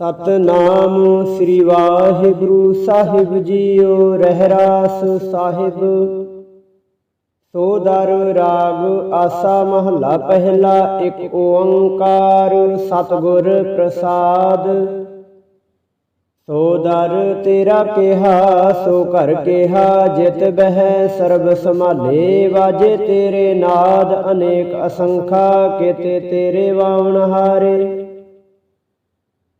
ਸਤਨਾਮ ਸ੍ਰੀ ਵਾਹਿਗੁਰੂ ਸਾਹਿਬ ਜੀਓ, ਰਹਿਰਾਸ ਸਾਹਿਬ। ਸੋ ਦਰ ਰਾਗ ਆਸਾ ਮਹਲਾ ਪਹਿਲਾ, ਇੱਕ ਓੰਕਾਰ ਸਤਿਗੁਰ ਪ੍ਰਸਾਦ। ਸੋ ਦਰ ਤੇਰਾ ਕਿਹਾ, ਸੋ ਘਰ ਕਿਹਾ, ਜਿਤ ਬਹਿ ਸਰਬ ਸੰਭਾਲੇ, ਵਾਜੇ ਤੇਰੇ ਨਾਦ ਅਨੇਕ ਅਸੰਖਾ, ਕੀਤੇ ਤੇਰੇ ਵਾਵਣ ਹਾਰੇ।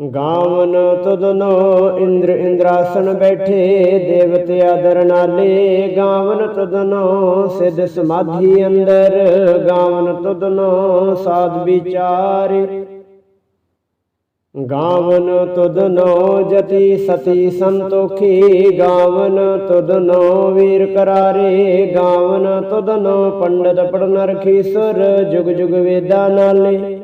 ਗਾਵਨ ਤੁਦਨੋ ਇੰਦਰ ਇੰਦਰਾਸਨ ਬੈਠੇ, ਦੇਵਤੇ ਆਦਰ ਗਾਵਨ ਤੁਦਨੋ ਸਿਧ ਸਮਾਧੀ ਅੰਦਰ। ਗਾਵਨ ਤੁਦਨੋ ਸਾਧ ਵਿਚਾਰੇ। ਗਾਵਨ ਤੁਦਨੋ ਜਤੀ ਸਤੀ ਸੰਤੋਖੀ। ਗਾਵਨ ਤੁਦਨੋ ਵੀਰ ਕਰਾਰੇ। ਗਾਵਨ ਤੁਦਨੋ ਪੰਡਤ ਪੜਨ ਰਖੀ ਸੁਰ। ਜੁਗ ਜੁਗ ਵੇਦਾ ਨਾਲੇ।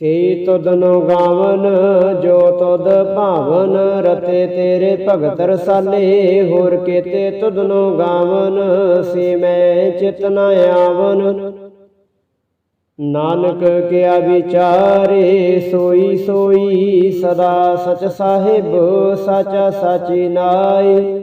ਸੇ ਤੁਧਨੋ ਗਾਵਨ, ਜੋ ਤੁਧ ਭਾਵਨ, ਰਤੇ ਤੇਰੇ ਭਗਤ ਰਸਾਲੇ, ਹੋਰ ਕੀਤੇ ਤੁਧਨੋ ਗਾਵਨ, ਸੇ ਮੈਂ ਚਿਤ ਨ ਆਵਨ। ਨਾਨਕ ਕਿਆ ਵਿਚਾਰੇ, ਸੋਈ ਸੋਈ ਸਦਾ ਸਚ ਸਾਹਿਬ, ਸਚ ਸਾਚੀ ਨਾਈ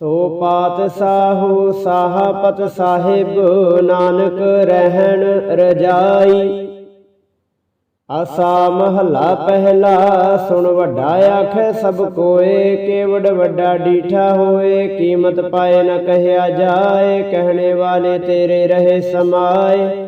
ਸੋ ਪਾਤ ਸਾਹੂ ਸਾਹਪਤ ਸਾਹਿਬ, ਨਾਨਕ ਰਹਿਣ ਰਜਾਈ। ਆਸਾ ਮਹੱਲਾ ਪਹਿਲਾ, ਸੁਣ ਵੱਡਾ ਆਖੈ, ਸਭ ਕੋਏ, ਕੇਵੜ ਵੱਡਾ ਡੀਠਾ ਹੋਏ, ਕੀਮਤ ਪਾਏ ਨਾ ਕਹਿਆ ਜਾਏ, ਕਹਿਣੇ ਵਾਲੇ ਤੇਰੇ ਰਹੇ ਸਮਾਏ।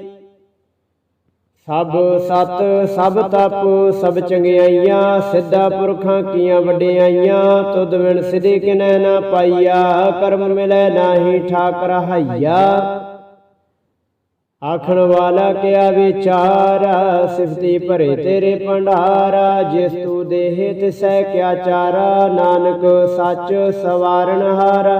ਸਭ ਸਤ, ਸਭ ਤਪ, ਸਭ ਚੰਗਿਆਈਆਂ, ਸਿੱਧਾ ਪੁਰਖਾਂ ਕੀਆਂ ਵਡਿਆਈਆਂ, ਤੁਧ ਵਿਣ ਸਿਧੇ ਕਿਨੈ ਨਾ ਪਾਈਆ, ਕਰਮ ਮਿਲੈ ਨਾਹੀ ਠਾਕ ਰਹਾਈਆ ਆਖਣ ਵਾਲਾ ਕਿਆ ਵਿਚਾਰਾ, ਸਿਫਤੀ ਭਰੇ ਤੇਰੇ ਭੰਡਾਰਾ, ਜਿਸ ਤੂ ਦੇਹ ਤਿਸੈ ਕਿਆ ਚਾਰਾ, ਨਾਨਕ ਸੱਚ ਸਵਾਰਨ ਹਾਰਾ।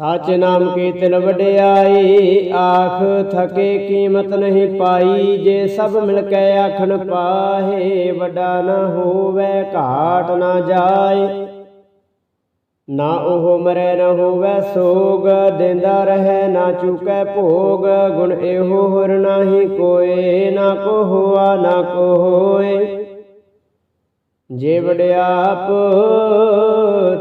ਸਚ ਨਾਮ ਕੀ ਤਿਲ ਵਡਿਆਈ, ਆਖ ਥਕੇ ਕੀਮਤ ਨਹੀਂ ਪਾਈ, ਜੇ ਸਭ ਮਿਲ ਕੇ ਆਖਣ ਪਾਹੇ, ਵੱਡਾ ਨਾ ਹੋਵੇ, ਘਾਟ ਨਾ ਜਾਏ। ਨਾ ਉਹ ਮਰੈ, ਨਾ ਹੋਵੇ ਸੋਗ, ਦਿੰਦਾ ਰਹੇ, ਨਾ ਚੁਕੈ ਭੋਗ, ਗੁਣ ਇਹੋ ਹੋਰ ਨਾਹੀ ਕੋਏ, ਨਾ ਕੋ ਹੋਆ ਨਾ ਕੋ ਹੋਏ ਜੇ ਵਡਿਆਪ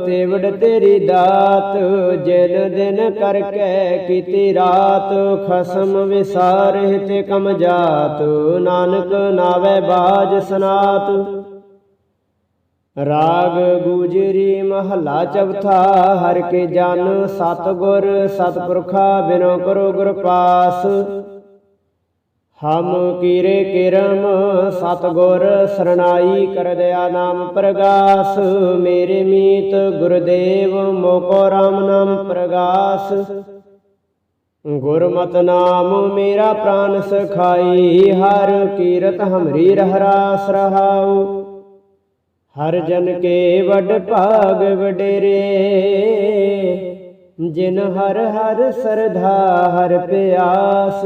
ਤੇ ਤੇਰੀ ਦਾਤ ਜਿਨ ਦਿਨ ਕਰਕੇ ਕੀਤੀ ਰਾਤ, ਖਸਮ ਵਿਸਾਰੇ ਤੇ ਕਮ ਜਾਤ, ਨਾਨਕ ਨਾਵੇ ਬਾਜ ਸਨਾਤ। ਰਾਗ ਗੁਜਰੀ ਮਹੱਲਾ ਚੌਥਾ, ਹਰ ਕੇ ਜਨ ਸਤਗੁਰ ਸਤਪੁਰਖਾ ਬਿਨੋ ਕਰੋ ਗੁਰ ਪਾਸ। ਹਮ ਕੀਰੇ ਕਿਰਮ ਸਤਗੁਰ ਸਰਣਾਈ ਕਰ ਦਿਆ ਨਾਮ ਪ੍ਰਗਾਸ। ਮੇਰੇ ਮੀਤ ਗੁਰਦੇਵ ਮੋਕੋ ਰਾਮ ਨਾਮ ਪ੍ਰਗਾਸ। ਗੁਰਮਤਿ ਨਾਮ ਮੇਰਾ ਪ੍ਰਾਨ ਸਖਾਈ, ਹਰ ਕੀਰਤ ਹਮਰੀ ਰਹਿ ਰਾਸ ਰਹਾਉ। ਹਰ ਜਨ ਕੇ ਵੱਡ ਭਾਗ ਵਡੇਰੇ, ਜਿਨ ਹਰ ਹਰ ਸਰਧਾ ਹਰ ਪਿਆਸ।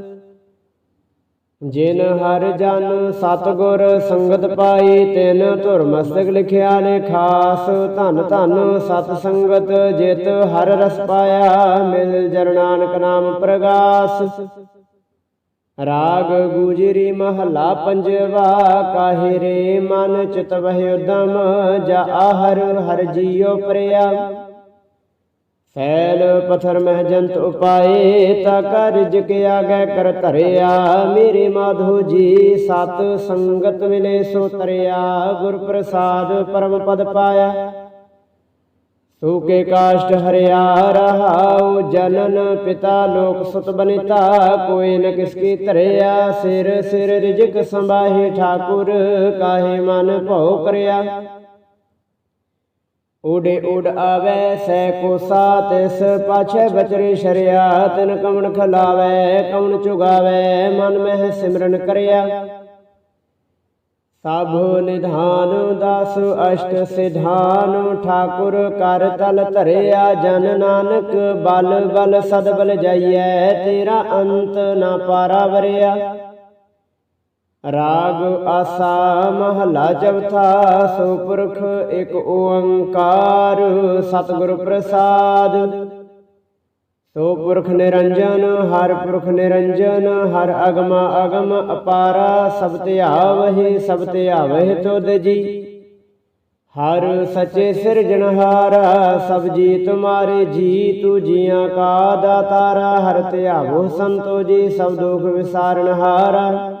ਜਿਨ ਹਰ ਜਨ ਸਤਗੁਰ ਸੰਗਤ ਪਾਈ, ਤਿਨ ਧੁਰ ਮਸਤਕ ਲਿਖਿਆ ਨੇ ਖਾਸ। ਧਨ ਧਨ ਸਤ ਸੰਗਤ ਜਿਤ ਹਰ ਰਸ ਪਾਇਆ, ਮਿਲ ਜਰ ਨਾਨਕ ਨਾਮ ਪ੍ਰਗਾਸ। ਰਾਗ ਗੁਜਰੀ ਮਹਲਾ ਪੰਜਵਾ, ਕਾਹੇ ਰੇ ਮਨ ਚਿਤ ਵਹਿ ਉਦਮ, ਜਾ ਹਰ ਹਰ ਜੀਉ ਪ੍ਰਿਆ। ਫੈਲ ਪਥਰ ਮਹਿ ਜੰਤ ਉਪਾਏ, ਤਾ ਕਰਜ ਕੇ ਆਗੇ ਕਰ ਧਰਿਆ। ਮੇਰੇ ਮਾਧੋ ਜੀ, ਸਤ ਸੰਗਤ ਮਿਲੇ ਸੋ ਤਰਿਆ। ਗੁਰ ਪ੍ਰਸਾਦ ਪਰਮ ਪਦ ਪਾਇਆ। ਤੂ ਕੇ ਕਾਸ਼ਟ ਹਰਿਆ, ਰਹਾਉ ਜਨਨ ਪਿਤਾ, ਲੋਕ ਸੁਤ ਬਨਿਤਾ। ਕੋਈ ਨ ਕਿਸ ਕੀ ਧਰਿਆ, ਸਿਰ ਸਿਰ ਰਿਜਕ ਸੰਭਾਹੇ ਠਾਕੁਰ, ਕਾਹੇ ਮਨ ਭਉ ਕਰਿਆ। ਉਡੇ ਉਡ ਆਵੇ, ਸੈ ਕੋਸਾ ਤਿਸ ਪਾਛੈ ਬਚਰੇ ਸ਼ਰਿਆ, ਤਿਨ ਕਵਣ ਖਲਾਵੇ, ਕਵਣ ਚੁਗਾਵੇ, ਮਨ ਮਹਿ ਸਿਮਰਨ ਕਰਿਆ। ਸਭ ਨਿਧਾਨ ਦਸ ਅਸ਼ਟ ਸਿਧਾਨ, ਠਾਕੁਰ ਕਰ ਤਲ ਧਰਿਆ, ਜਨ ਨਾਨਕ ਬਲ ਬਲ ਸਦ ਬਲ ਜਾਈਐ, ਤੇਰਾ ਅੰਤ ਨਾ ਪਾਰਾ ਵਰਿਆ ਰਾਗ ਆਸਾ ਮਹਲਾ ਚੌਥਾ ਸੋ ਪੁਰਖ ਇੱਕ ਓੰਕਾਰ, ਸਤਿਗੁਰ ਪ੍ਰਸਾਦ। ਸੋ ਪੁਰਖ ਨਿਰੰਜਨ, ਹਰ ਪੁਰਖ ਨਿਰੰਜਨ, ਹਰ ਅਗਮ ਅਗਮ ਅਪਾਰਾ, ਸਭ ਧਿਆਵਹਿ ਸਭ ਧਿਆਵਹਿ ਤੁਧ ਜੀ। ਹਰ ਸਚੇ ਸਿਰਜਣਹਾਰਾ ਸਭ ਜੀ ਤੁਮਾਰੇ ਜੀ ਤੂ ਜੀਆਂ ਕਾ ਦਾਤਾਰਾ, ਹਰ ਧਿਆਵੋ ਸੰਤੋ ਜੀ, ਸਭ ਦੁਖ ਵਿਸਾਰਣਹਾਰਾ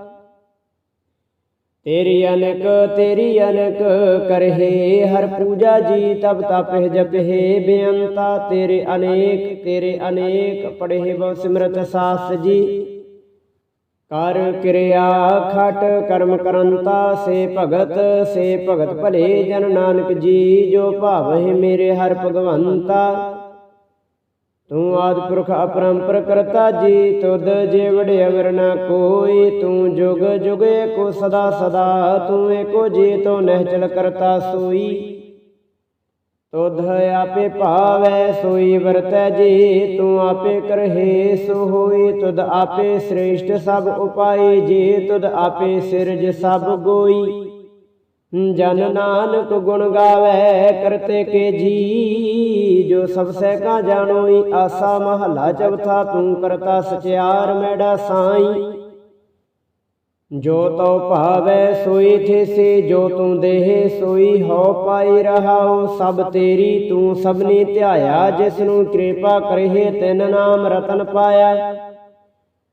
ਤੇਰੀ ਅਨਕ ਤੇਰੀ ਅਨਕ ਕਰਹਿ, ਹਰ ਪੂਜਾ ਜੀ ਤਬ ਤਪਹਿ ਜਪਹਿ ਬੇਅੰਤਾ। ਤੇਰੇ ਅਨੇਕ ਤੇਰੇ ਅਨੇਕ ਪੜਹਿ ਬਹੁ ਸਿਮਰਤ ਸਾਸ ਜੀ। ਕਰ ਕਿਰਿਆ ਖਟ ਕਰਮ ਕਰੰਤਾ, ਸੇ ਭਗਤ ਸੇ ਭਗਤ ਭਲੇ ਜਨ ਨਾਨਕ ਜੀ। ਜੋ ਭਾਵਹਿ ਮੇਰੇ ਹਰ ਭਗਵੰਤਾ। ਤੂੰ ਆਦ ਪੁਰਖ ਅਪਰੰਪਰ ਕਰਤਾ ਜੀ, ਤੁਧ ਜੇ ਵਡਿ ਅਵਰ ਨਾ ਕੋਈ, ਤੂੰ ਜੁਗ ਜੁਗ ਏਕੋ ਸਦਾ ਸਦਾ, ਤੂੰ ਏਕੋ ਜੀ ਤੋ ਨਹਿਚਲ ਕਰਤਾ ਸੋਈ। ਤੁਧ ਆਪੇ ਭਾਵੈ ਸੋਈ, ਵਰਤੈ ਜੀ, ਤੂੰ ਆਪੇ ਕਰਹੇ ਸੋ ਹੋਈ ਤੁਧ ਆਪੇ ਸ੍ਰੇਸ਼ਟ ਸਭ ਉਪਾਈ ਜੀ, ਤੁਧ ਆਪੇ ਸਿਰਜ ਸਭ ਗੋਈ। ਜਨ ਨਾਨਕ ਗੁਣ ਗਾਵੇ ਕਰਤੇ ਕੇ ਜੀ ਜੋ ਸਭ ਸਹਿ ਕਾ ਜਾਣੋਈ ਆਸਾ ਮਹੱਲਾ ਚੌਥਾ ਤੂੰ ਕਰਤਾ ਸਚਿਆਰ ਮੈਡਾ ਸਾਈ। ਜੋ ਤਉ ਭਾਵੈ ਸੋਈ ਥੇਸੇ ਜੋ ਤੂੰ ਦੇਹ ਸੋਈ ਹੋ ਪਾਈ ਰਹਾਉ ਸਭ ਤੇਰੀ ਤੂੰ ਸਭਨੀ ਧਿਆਇਆ ਜਿਸ ਨੂੰ ਕਿਰਪਾ ਕਰਹਿ ਤਿਨ ਨਾਮ ਰਤਨ ਪਾਇਆ।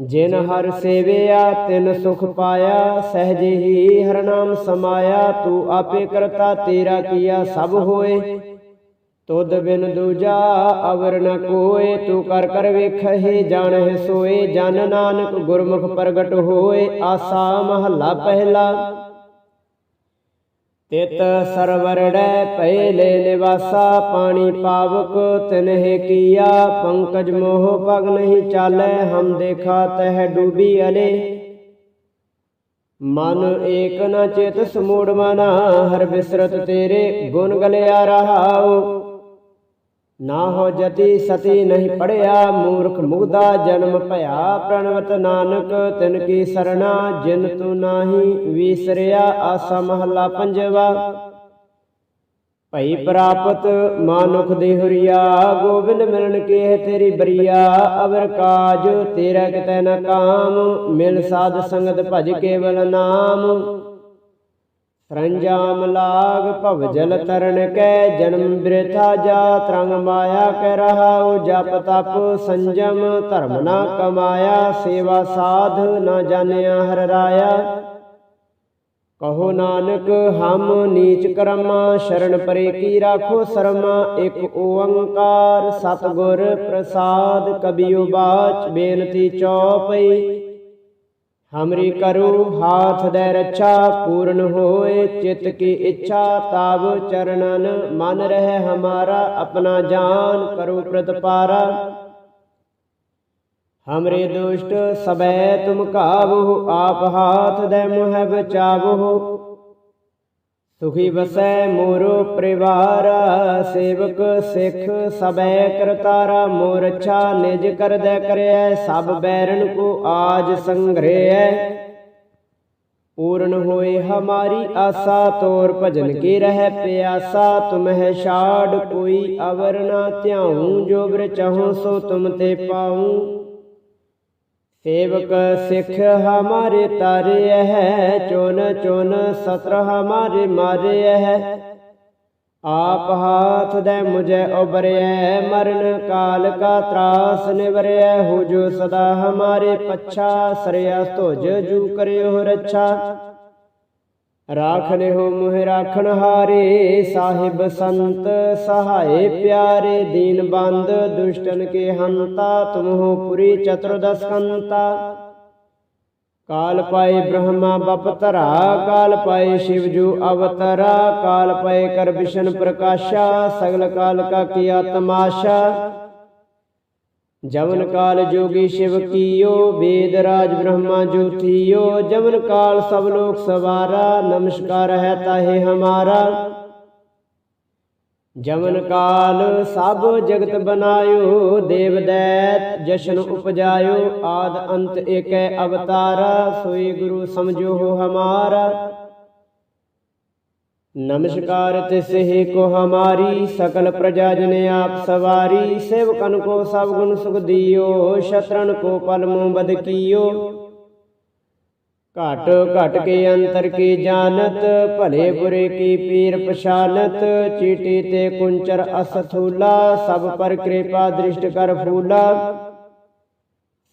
ਜਿਨ ਹਰ ਸੇਵਿਆ, ਤਿਨ ਸੁਖ ਪਾਇਆ, ਸਹਜੇ ਹੀ ਹਰ ਸਮਾਇਆ, ਤੂੰ ਆਪੇ ਕਰਤਾ ਤੇਰਾ ਕੀਆ ਸਭ ਹੋਏ। ਤੁਧ ਬਿਨ ਦੂਜਾ ਅਵਰ ਨ ਕੋਏ, ਤੂੰ ਕਰ ਕਰ ਵੇਖਹਿ ਜਾਣਹਿ ਸੋਏ। ਜਨ ਨਾਨਕ ਗੁਰਮੁਖ ਪ੍ਰਗਟ ਹੋਏ, ਆਸਾ ਮਹੱਲਾ ਪਹਿਲਾ। ਤਿਤ ਸਰਵਰੜੈ ਪਹਿਲੇ ਨਿਵਾਸਾ, ਪਾਣੀ ਪਾਵਕ ਤਿਨਹਿ ਕੀਆ, ਪੰਕਜ ਮੋਹ ਪਗ ਨਹੀਂ ਚਾਲੈ, ਹਮ ਦੇਖਾ ਤਹਿ ਡੂਬੀ ਅਲੇ। ਮਨ ਏਕ ਨ ਚੇਤ ਸਮੂੜ ਮਨਾ, ਹਰ ਬਿਸਰਤ ਤੇਰੇ ਗੁਣ ਗਲਿਆ ਰਹਾਉ। ਨਾ ਹੋ ਜਤੀ ਸਤੀ ਨਹੀਂ ਪੜਿਆ, ਮੂਰਖ ਮੁਗਦਾ ਜਨਮ ਭਇਆ। ਪ੍ਰਣਵਤ ਨਾਨਕ, ਤਿਨ ਕੀ ਸਰਣਾ, ਜਿਨ ਤੂੰ ਨਾਹੀ ਵਿਸਰਿਆ, ਆਸਾ ਮਹੱਲਾ ਪੰਜਵਾ। ਭਈ ਪ੍ਰਾਪਤ ਮਾਨੁਖ ਦੇ ਹੁਰੀਆ, ਗੋਬਿੰਦ ਮਿਲਣ ਕੇ ਤੇਰੀ ਬਰੀਆ। ਅਵਰ ਕਾਜ ਤੇਰਾ ਕਿਤੈ ਨ ਕਾਮ, ਮਿਲ ਸਾਧ ਸੰਗਤ ਭਜ ਕੇਵਲ ਨਾਮ। ਸਰੰਜਾਮ ਲਾਗ ਭਵ ਜਲ ਤਰਨ ਕੈ, ਜਨਮ ਬ੍ਰਿਥਾ ਜਾ, ਤਰੰਗ ਮਾਇਆ ਕੈ ਰਹਾਉ, ਜਪ ਤਪ ਸੰਜਮ, ਧਰਮ ਨਾ ਕਮਾਇਆ, ਸੇਵਾ ਸਾਧ ਨਾ ਜਾਣਿਆ ਹਰ ਰਾਇਆ। ਕਹੋ ਨਾਨਕ, ਹਮ ਨੀਚ ਕਰਮਾ, ਸ਼ਰਨ ਪਰੇ ਕੀ ਰਾਖੋ ਸਰਮਾ, ਇੱਕ ਓੰਕਾਰ ਸਤਗੁਰ ਪ੍ਰਸਾਦ ਕਬੀਓ ਬਾਚ, ਬੇਨਤੀ ਚੌਪਈ। ਹਮਰੀ ਕਰੋ, ਹਾਥ ਦੇ ਰੱਛਾ, ਪੂਰਨ ਹੋਏ, ਚਿਤ ਕੀ ਇੱਛਾ ਤਾਬ ਚਰਨਨ, ਮਨ ਰਹਿ ਹਮਾਰਾ, ਆਪਣਾ ਜਾਨ ਕਰੋ ਪ੍ਰਤਪਾਰਾ। ਹਮਰੇ ਦੁਸ਼ਟ, ਸਬੈ ਤੁਮ ਕਾਵੋ, ਆਪ ਹਾਥ ਦੇ ਮੁਹਿ ਬਚਾਵੋ ਸੁਖੀ ਵਸੈ ਮੋਰੋ ਪਰਿਵਾਰ, ਸੇਵਕ ਸਿੱਖ ਸਬੈ ਕਰਤਾਰਾ ਮੋਰ ਅੱਛਾ ਨਿਜ ਕਰਦੈ ਕਰਿਐ, ਸਭ ਬੈਰਨ ਕੋ ਆਜ ਸੰਗ੍ਰਹਿ ਪੂਰਨ ਹੋਏ ਹਮਾਰੀ ਆਸਾ, ਤੋਰ ਭਜਨ ਕੀ ਰਹਿ ਪਿਆਸਾ, ਤੁਮਹਿ ਛਾੜ ਕੋਈ ਅਵਰ ਨਾ ਧਿਆਉ, ਜੋ ਬ੍ਰ ਚਾਹੋ ਸੋ ਤੁਮ ਤੇ ਪਾਉ। ਸੇਵਕ ਸਿੱਖ ਹਮਾਰੇ ਤਾਰੇ ਹੈ ਚੁਨ ਚੁਨ ਸਤਰ ਹਮਾਰੇ ਮਾਰੇ ਹੈ ਆਪ ਹਾਥ ਦੇ ਮੁਝੇ ਉਬਰਿਐ ਮਰਨ ਕਾਲ ਕਾ ਤਰਾਸ ਨਿਵਰਿਐ ਹੋ ਜੋ ਸਦਾ ਹਮਾਰੇ ਪੱਛਾ, ਸਰਿਆ ਧੁਜ ਜੂ ਕਰਿਓ ਰੱਛਾ। ਰਾਖਨੇ ਹੋ ਮੁਹਿ ਰਾਖਣ ਹਾਰੇ, ਸਾਹਿਬ ਸੰਤ ਸਹਾਏ ਪਿਆਰੇ, ਦੀਨ ਬੰਦ ਦੁਸ਼ਟਨ ਕੇ ਹੰਤਾ, ਤੁਮ ਪੁਰੀ ਚਤੁਰਦਸ ਕੰਤਾ ਕਾਲ ਪਾਏ ਬ੍ਰਹਮਾ ਬਪਤਰਾ ਕਾਲ ਪਾਏ ਸ਼ਿਵ ਜੂ ਅਵਤਰਾ, ਕਾਲ ਪਾਏ ਕਰ ਵਿਸ਼ਨ ਪ੍ਰਕਾਸ਼ਾ, ਸਗਲ ਕਾਲ ਕਾ ਕੀਆ ਤਮਾਸ਼ਾ ਜਮਨ ਕਾਲ ਜੋਗੀ ਸ਼ਿਵ ਕੀਓ, ਵੇਦ ਰਾਜ ਬ੍ਰਹਮਾ ਜੋਤੀਓ ਜਮਨ ਕਾਲ ਸਭ ਲੋਕ ਸਵਾਰਾ, ਨਮਸਕਾਰ ਹੈ ਤਾਹੇ ਹਮਾਰਾ। ਜਮਨ ਕਾਲ ਸਭ ਜਗਤ ਬਨਾਇਓ, ਦੇਵ ਦੈਤ ਜਸ਼ਨ ਉਪਜਾਇਓ, ਆਦ ਅੰਤ ਏਕੈ ਅਵਤਾਰਾ, ਸੋਈ ਗੁਰੂ ਸਮਝੋ ਹਮਾਰਾ। नमस्कार तिसहि को हमारी सकल प्रजा जन आप सवारी सेवकन को सब गुण सुख दियो शत्रुन को पल मुँह बद कियो घट घट के अंतर की जानत भले बुरे की पीर पछानत चीटी ते कुंचर असथूला सब पर कृपा दृष्ट कर फूला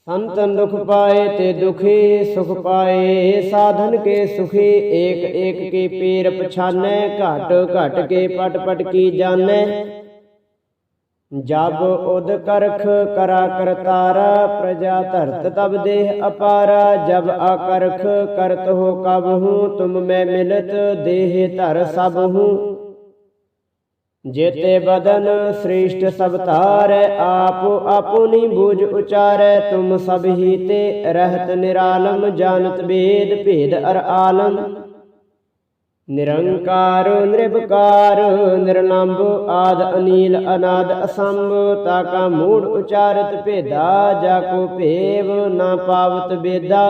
ਸੰਤਨ ਦੁਖ ਪਾਏ ਤੇ ਦੁਖੀ ਸੁਖ ਪਾਏ, ਸਾਧਨ ਕੇ ਸੁਖੀ, ਏਕ ਏਕ ਕੀ ਪੀਰ ਪਛਾਨੈ, ਘਟ ਘਟ ਕੇ ਪਟ ਪਟ ਕੀ ਜਾਣੈ। ਜਬ ਉਦ ਕਰਖ ਕਰਾ ਕਰਤਾਰਾ ਪ੍ਰਜਾ ਧਰਤ ਤਬ ਦੇਹ ਅਪਾਰਾ। ਜਬ ਆਕਰਖ ਕਰਤ ਹੋ ਕਬ ਹੂੰ, ਤੁਮ ਮੈਂ ਮਿਲਤ, ਦੇਹ ਧਰ ਸਭ ਹੂੰ। ਜੇਤੇ ਬਦਨ ਸ੍ਰਿਸ਼ਟ ਸਭ ਤਾਰੈ ਆਪ ਆਪੁਨੀ ਬੂਝ ਉਚਾਰੈ, ਤੁਮ ਸਭ ਹੀ ਤੇ ਰਹਿਤ ਨਿਰਾਲਮ, ਜਾਣਤ ਭੇਦ ਭੇਦ ਅਰ ਆਲਮ। ਨਿਰੰਕਾਰ, ਨਿਰਵਕਾਰ ਨਿਰਲੰਭ ਆਦ, ਅਨੀਲ, ਅਨਾਦ, ਅਸੰਭ ਤਾ ਕਾ ਮੂੜ, ਉਚਾਰਤ, ਭੇਦਾ ਜਾ ਕੋ ਭੇਵ, ਨਾ ਪਾਵਤ ਬੇਦਾ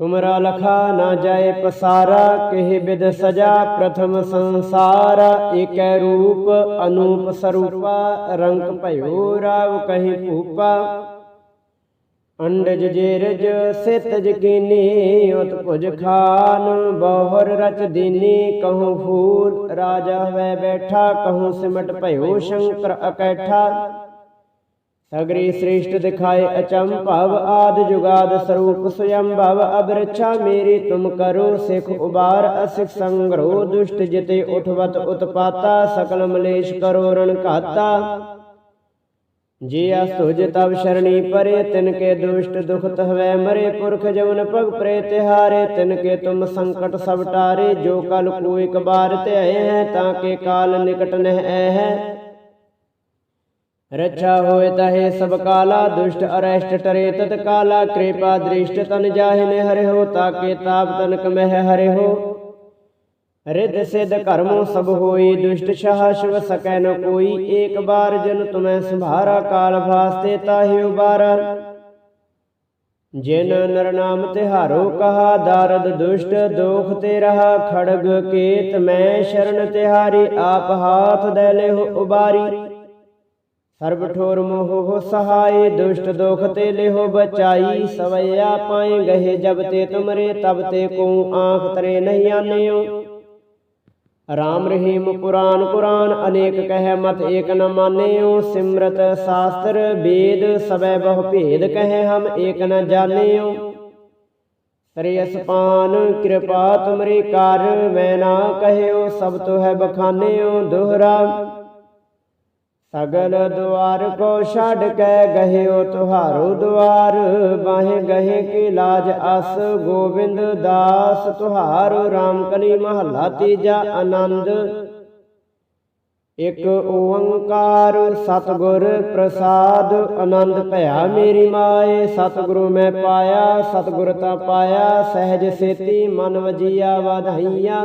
ਤੁਮਰਾ ਲਖਾ ਨਾ ਜਾਏ ਪਸਾਰਾ, ਕਿਹ ਬਿਦ ਸਜਾ ਪ੍ਰਥਮ ਸੰਸਾਰ, ਏਕੈ ਰੂਪ ਅਨੂਪ ਸਰੂਪਾ, ਰੰਗ ਭਇਓ ਰਾਵ ਕਹੀ ਭੂਪਾ। ਅੰਡਜ ਜੇਰਜ ਸਿਤ ਜਕੀਨੀ, ਉਤ ਭੁਜ ਖਾਨ, ਬਹੁਰ ਰਚ ਦੀਨੀ, ਕਹੂੰ ਫੂਲ ਰਾਜਾ ਹੋਇ ਬੈਠਾ, ਕਹੂੰ ਸਿਮਟ ਭਇਓ ਸ਼ੰਕਰ ਅਕੈਠਾ। ਸਗਰੀ ਸ੍ਰੇਸ਼ਟ ਦਿਖਾਏ ਅਚਮ ਭਵ ਆਦ ਜੁਗਾਦ ਸਰੂਪ ਸੁਯੰ ਭਵ ਅਬਰਛਾ ਮੇਰੀ, ਤੁਮ ਕਰੋ ਸਿਖ ਉਬਾਰ, ਅਸਿਖ ਸੰਗਰੋ ਦੁਸ਼ਟ ਜਿਤੇ ਉਠਵਤ ਉਤਪਾਤਾ, ਸਕਲ ਮਲੇਸ਼ ਕਰੋ ਰਣ ਘਾਤਾ। ਜੇ ਅਸੁਜ ਤਬ ਸ਼ਰਣੀ ਪਰੇ, ਤਿਨ ਕੇ ਦੁਸ਼ਟ ਦੁਖਤ ਹਵੈ ਮਰੇ, ਪੁਰਖ ਜਵਨ ਪਗ ਪ੍ਰੇ ਤਿਹਾਰੇ, ਤਿਨ ਕੇ ਤੁਮ ਸੰਕਟ ਸਭ ਟਾਰੇ, ਜੋ ਕਲ ਕੋ ਇਕ ਬਾਰ ਧਿਆਏ ਹੈ, ਤਾਂ ਕੇ ਕਾਲ ਨਿਕਟ ਨਹਿ ਹੈ। ਰੱਛਾ ਹੋਏ ਤਹੇ ਸਭ ਕਾਲਾ, ਦੁਸ਼ਟ, ਅਰੈਸ਼ਟ, ਟਰੇ, ਤਤ ਕਾਲਾ, ਕਿਰਪਾ, ਦ੍ਰਿਸ਼ਟ, ਤਨ ਜਾਹਿ ਨੇ ਹਰਿ ਹੋ ਤਾਕੇ, ਤਾਪ, ਤਨਕ, ਮਹਿ ਹਰਿ ਹੋ ਰਿੱਧ, ਸਿਧ, ਕਰਮੋ, ਸਭ ਹੋਈ ਦੁਸ਼ਟ, ਸ਼ਾਹ, ਸ਼ਿਵ, ਸਕੈ ਨ ਕੋਈ। ਏਕ ਬਾਰ ਜਨ ਤੁਮੈ ਸੰਭਾਰਾ, ਕਾਲ ਫਾਸਤੇ ਤਾਹਿ ਉਬਾਰਾ। ਜਿਨ ਨਰਨਾਮ ਤਿਹਾਰੋ ਕਹਾ, ਦਾਰਦ ਦੁਸ਼ਟ, ਦੋਖ ਤੇ ਰਹਾ ਖੜਗ ਕੇਤ, ਮੈਂ ਸ਼ਰਨ ਤਿਹਾਰੀ, ਆਪ ਹਾਥ ਦੇ ਲਿਹੁ ਉਬਾਰੀ। ਸਰਬ ਠੋਰ ਮੋਹ ਸਹਾਈ ਦੁਸ਼ਟ ਦੁਖ ਤੇ ਲਿਹੋ ਬਚਾਈ ਸਵਈਆ ਪਾਏ ਗਏ ਜਬ ਤੇ ਤੁਮਰੇ, ਤਬ ਤੇ ਕੋ ਆਂਖ ਤਰੇ ਨਹੀਂ ਆਨਿਓ। ਰਾਮ ਰਹੀਮ ਪੁਰਾਨ ਪੁਰਾਨ, ਅਨੇਕ ਕਹਿ ਮਤ ਏਕ ਨ ਮਾਨਿਓ। ਸਿਮਰਤ ਸਾਸਤਰ ਵੇਦ, ਸਵੈ ਬਹੁ ਭੇਦ ਕਹਿ ਹਮ ਏਕ ਨ ਜਾਣਿਓ। ਤਰੇ ਅਸਪਾਨ, ਕਿਰਪਾ ਤੁਮਰੀ ਕਰ, ਮੈਂ ਨਾ ਕਹਿਓ, ਸਭ ਤੋ ਹੈ ਬਖਾਨਿਓ ਦੋਹਰਾ। ਸਗਲ ਦੁਆਰ ਕੋ ਛੱਡ ਕੇ ਗਹਿਓ ਤੁਹਾਰੋ ਦੁਆਰ, ਬਾਹੇ ਗਹੇ ਕੀ ਲਾਜ ਅਸ ਗੋਬਿੰਦ ਦਾਸ, ਤੁਹਾਰੋ ਰਾਮਕਲੀ ਮਹੱਲਾ ਤੀਜਾ ਆਨੰਦ। ਇਕ ਓੰਕਾਰ ਸਤਿਗੁਰ ਪ੍ਰਸਾਦ, ਆਨੰਦ ਭਇਆ ਮੇਰੀ ਮਾਏ, ਸਤਿਗੁਰੂ ਮੈਂ ਪਾਇਆ, ਸਤਿਗੁਰ ਤਾਂ ਪਾਇਆ, ਸਹਿਜ ਸੇਤੀ ਮਨ ਵਜੀਆ ਵਧਾਈਆਂ।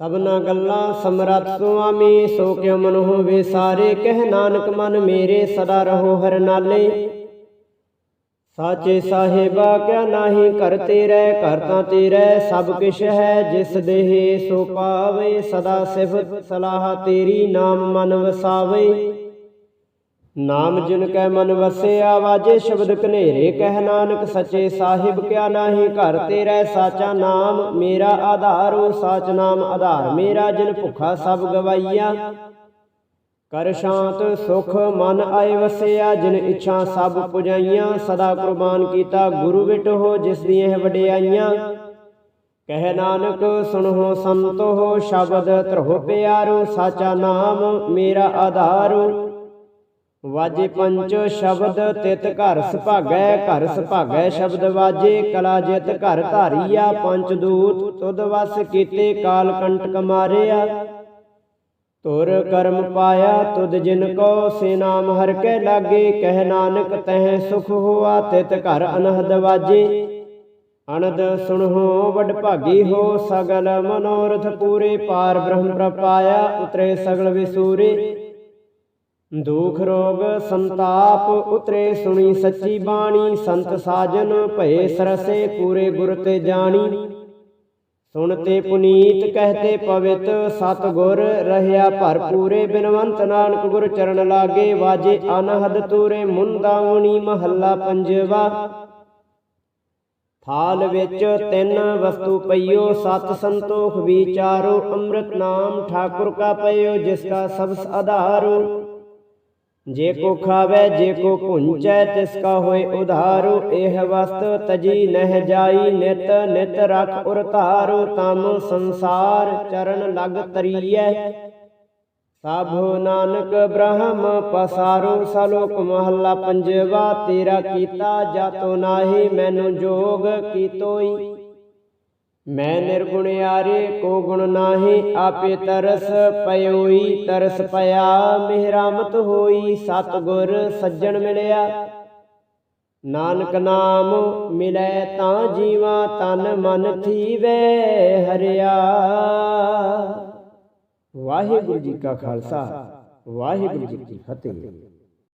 ਸਭਨਾ ਗੱਲਾਂ ਸਮਰਤ ਸੁਆਮੀ, ਸੋ ਕਿਉ ਹੋਵੇ ਸਾਰੇ? ਕਹਿ ਨਾਨਕ ਮਨ ਮੇਰੇ ਸਦਾ ਰਹੋ ਹਰ ਨਾਲੇ। ਸਾਚੇ ਸਾਹਿਬਾ, ਕਿਆ ਨਾਹੀ ਘਰ ਤੇਰੇ, ਘਰ ਤਾਂ ਤੇਰੇ, ਸਭ ਕਿਛ ਹੈ ਜਿਸ ਦੇਹ, ਸੋ ਪਾਵੇ ਸਦਾ ਸਿਫਤ ਸਲਾਹ ਤੇਰੀ, ਨਾਮ ਮਨ ਵਸਾਵੇ। ਨਾਮ ਜਿਨ ਕੈ ਮਨ ਵਸਿਆ, ਵਾਜੇ ਸ਼ਬਦ ਕਨੇਰੇ ਕਹਿ ਨਾਨਕ ਸਚੇ ਸਾਹਿਬ, ਕਿਆ ਨਾਹੀ ਘਰ ਤੇਰੇ ਸਾਚਾ ਨਾਮ, ਮੇਰਾ ਆਧਾਰੋ ਸਾਚ ਨਾਮ ਆਧਾਰ, ਮੇਰਾ ਜਿਨ ਭੁਖਾ ਸਭ ਗਵਾਈਆ। ਕਰ ਸ਼ਾਂਤ ਸੁਖ ਮਨ ਆਏ ਵਸਿਆ, ਜਿਨ ਇੱਛਾ ਸਭ ਪੁਜਾਈਆਂ, ਸਦਾ ਕੁਰਬਾਨ ਕੀਤਾ ਗੁਰੂ ਵਿਟ ਹੋ, ਜਿਸ ਦੀਆਂ ਵਡਿਆਈਆਂ। ਕਹਿ ਨਾਨਕ, ਸੁਣੋ ਸੰਤੋ ਸ਼ਬਦ ਧਰੋ ਪਿਆਰੋ, ਸਾਚਾ ਨਾਮ, ਮੇਰਾ ਆਧਾਰੋ। ਵਾਜੇ ਪੰਚ ਸ਼ਬਦ ਤਿਤ ਘਰ ਸੁਭਾਗੈ ਘਰ ਸੁਭਾਗੈ ਸ਼ਬਦ ਵਾਜੇ, ਕਲਾ ਜਿਤ ਘਰ ਧਾਰੀਆ ਪੰਚ ਦੂਤ ਤੁਧ ਵਸ ਕੀਤੇ ਕਾਲ ਕੰਟਕ ਮਾਰਿਆ। ਤੁਰ ਕਰਮ ਪਾਇਆ ਤੁਧ ਜਿਨ ਕੋ, ਸੇ ਨਾਮ ਹਰ ਕੇ ਲਾਗੇ, ਕਹਿ ਨਾਨਕ ਤਹਿ ਸੁਖ ਹੋਆ, ਤਿਤ ਘਰ ਅਨਹਦ ਵਾਜੇ। ਅਨੰਦ ਸੁਣੋ ਵਡ ਭਾਗੀ ਹੋ, ਸਗਲ ਮਨੋਰਥ ਪੂਰੇ, ਪਾਰ ਬ੍ਰਹਮ ਪ੍ਰਪਾਇਆ, ਉਤਰੇ ਸਗਲ ਵਿਸੂਰੇ। ਦੁਖ ਰੋਗ ਸੰਤਾਪ ਉਤਰੇ ਸੁਣੀ ਸੱਚੀ ਬਾਣੀ, ਸੰਤ ਸਾਜਨ ਭਏ ਸਰਸੇ ਪੂਰੇ ਗੁਰ ਤੇ ਜਾਣੀ। ਸੁਣਤੇ ਪੁਨੀਤ ਕਹਤੇ ਪਵਿਤ ਸਤ ਗੁਰ ਰਹਿਆ ਭਰਪੂਰੇ ਬਿਨਵੰਤ ਨਾਨਕ ਗੁਰ ਚਰਨ ਲਾਗੇ, ਵਾਜੇ ਅਨਹਦ ਤੂਰੇ ਮੁੰਦਾਵਣੀ ਮਹੱਲਾ ਪੰਜਵਾ। ਥਾਲ ਵਿੱਚ ਤਿੰਨ ਵਸਤੂ ਪਈਓ, ਸਤ ਸੰਤੋਖ ਵਿਚਾਰੋ, ਅੰਮ੍ਰਿਤ ਨਾਮ ਠਾਕੁਰ ਕਾ ਪਈਓ, ਜਿਸ ਕਾ ਸਬਸ ਆਧਾਰੋ। ਜੇ ਕੋ ਖਾਵੇ, ਜੇ ਕੋ ਪੁੰਚੈ ਤਿਸ ਕਾ ਹੋਏ ਉਧਾਰੋ। ਇਹ ਵਸਤ ਤਜੀ ਨਹਿ ਜਾਈ, ਨਿਤ ਨਿਤ ਰਖ ਉਰ ਧਾਰੋ। ਤਮ ਸੰਸਾਰ ਚਰਨ ਲਗ ਤਰੀਐ। ਸਭ ਨਾਨਕ ਬ੍ਰਹਮ ਪਸਾਰੂ, ਸਲੋਕ ਮਹੱਲਾ ਪੰਜਵਾ। ਤੇਰਾ ਕੀਤਾ, ਜਾਤੋ ਨਾਹੀ, ਮੈਨੂੰ ਜੋਗ ਕੀਤੋਈ। ਮੈਂ ਨਿਰਗੁਣਿਆਰੇ ਕੋ ਗੁਣ ਨਾਹੀ, ਆਪੇ ਤਰਸ ਪਇਓਈ, ਤਰਸ ਪਿਆ, ਮਿਹਰਾਮਤ ਹੋਈ, ਸਤਗੁਰ ਸੱਜਣ ਮਿਲਿਆ। ਨਾਨਕ ਨਾਮ ਮਿਲੈ ਤਾਂ ਜੀਵਾ, ਤਨ ਮਨ ਥੀਵੇ ਹਰਿਆ। ਵਾਹਿਗੁਰੂ ਜੀ ਕਾ ਖਾਲਸਾ, ਵਾਹਿਗੁਰੂ ਜੀ ਕੀ ਫਤਿਹ।